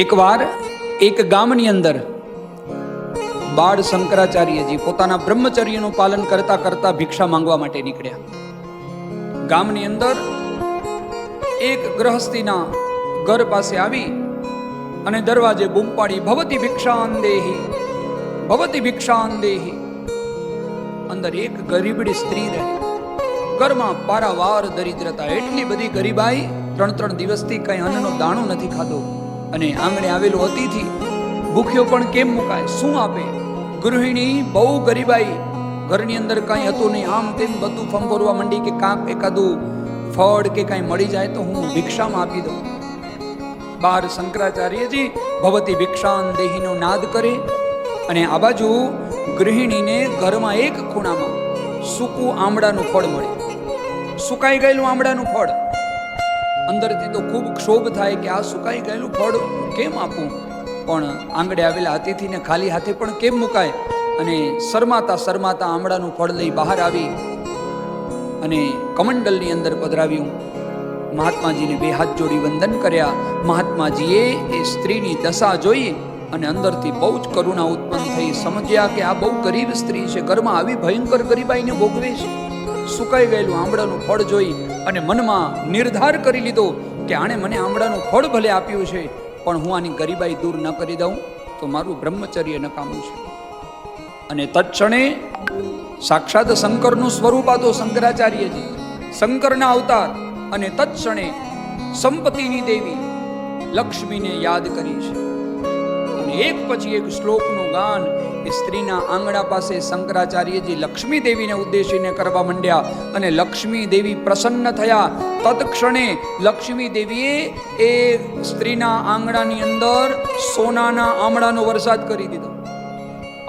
એકવાર એક ગામની અંદર બાળ શંકરાચાર્યજી પોતાના બ્રહ્મચર્યનું પાલન કરતા કરતા ભિક્ષા માંગવા માટે નીકળ્યા. ગામની અંદર એક ગ્રહસ્થીના ઘર પાસે આવી અને દરવાજે બૂમ પાડી, ભવતી ભિક્ષાન દેહી, ભવતી ભિક્ષાન દેહી. અંદર એક ગરીબડી સ્ત્રી રહે. ઘરમાં પારાવાર દરિદ્રતા. એટલી બધી ગરીબાઈ ત્રણ ત્રણ દિવસથી કઈ અન્નનો દાણો નથી ખાધો. અને આંગણે આવેલું અતિથિ ભૂખ્યો પણ કેમ મુકાય? શું આપે? ગૃહિણી, બહુ ગરીબાઈ, ઘરની અંદર કાંઈ હતું નહીં. આમ તેમ બધું ફંફોરવા માંડી કે કાંક એકાદું ફળ કે કાંઈ મળી જાય તો હું ભિક્ષામાં આપી દઉં. બાર શંકરાચાર્યજી ભવતી ભિક્ષાન દેહીનો નાદ કરે અને આ બાજુ ગૃહિણીને ઘરમાં એક ખૂણામાં સૂકું આમળાનું ફળ મળે. સુકાઈ ગયેલું આમળાનું ફળ અંદરથી તો ખૂબ ક્ષોભ થાય કે આ સુકાઈ ગયેલું ફળ કેમ આપું? પણ આંગળે આવેલા અતિથિને ખાલી હાથે પણ કેમ મુકાય? અને શરમાતા શરમાતા આમળાનું ફળ લઈ બહાર આવી અને કમંડલની અંદર પધરાવ્યું. મહાત્માજીને બે હાથ જોડી વંદન કર્યા. મહાત્માજીએ એ સ્ત્રીની દશા જોઈ અને અંદરથી બહુ જ કરુણા ઉત્પન્ન થઈ સમજ્યા કે આ બહુ ગરીબ સ્ત્રી છે. ઘરમાં આવી ભયંકર ગરીબાઈને ભોગવે છે. સુકાઈ ગયેલું આંબળાનું ફળ જોઈ અને મનમાં નિર્ધાર કરી લીધો કે આણે મને આંબળાનું ફળ ભલે આપ્યું છે, પણ હું આની ગરીબાઈ દૂર ન કરી દઉં, તો મારું બ્રહ્મચર્ય નકામું છે. અને તત્ક્ષણે સાક્ષાત શંકરનું સ્વરૂપ આ તો શંકરાચાર્યજી શંકરના અવતાર અને તત્ક્ષણે સંપત્તિની દેવી લક્ષ્મીને યાદ કરી છે. એક પછી એક શ્લોકનું ગાન એ સ્ત્રીના આંગણા પાસે શંકરાચાર્યજી લક્ષ્મી દેવીને ઉદ્દેશીને કરવા માંડ્યા અને લક્ષ્મી દેવી પ્રસન્ન થયા. તત્ક્ષણે લક્ષ્મી દેવીએ એ સ્ત્રીના આંગણાની અંદર સોનાના આમળાનો વરસાદ કરી દીધો.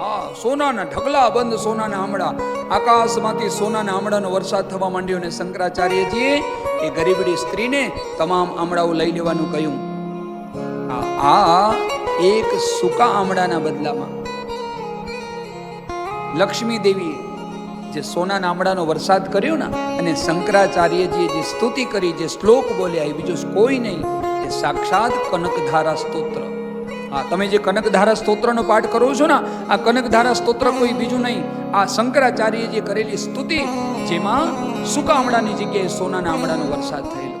આ સોનાના ઢગલા બંધ સોનાના આમળા. આકાશમાંથી સોનાના આમળાનો વરસાદ થવા માંડ્યો અને શંકરાચાર્યજીએ એ ગરીબડી સ્ત્રીને તમામ આમળાઓ લઈ લેવાનું કહ્યું. આ એક સૂકા આમળાના બદલામાં. લક્ષ્મી દેવી જે સોનાના આમળાનો વરસાદ કર્યો ને, અને શંકરાચાર્યજીએ જે સ્તુતિ કરી, જે શ્લોક બોલ્યા, એ બીજો કોઈ નહીં, એ સાક્ષાત કનકધારા સ્તોત્ર. હા તમે જે કનકધારા સ્તોત્રનો પાઠ કરો છો ને, આ કનકધારા સ્તોત્ર કોઈ બીજું નહીં. આ શંકરાચાર્યજીએ કરેલી સ્તુતિ, જેમાં સુકા આમળાની જગ્યાએ સોનાના આમળાનો વરસાદ થયેલો.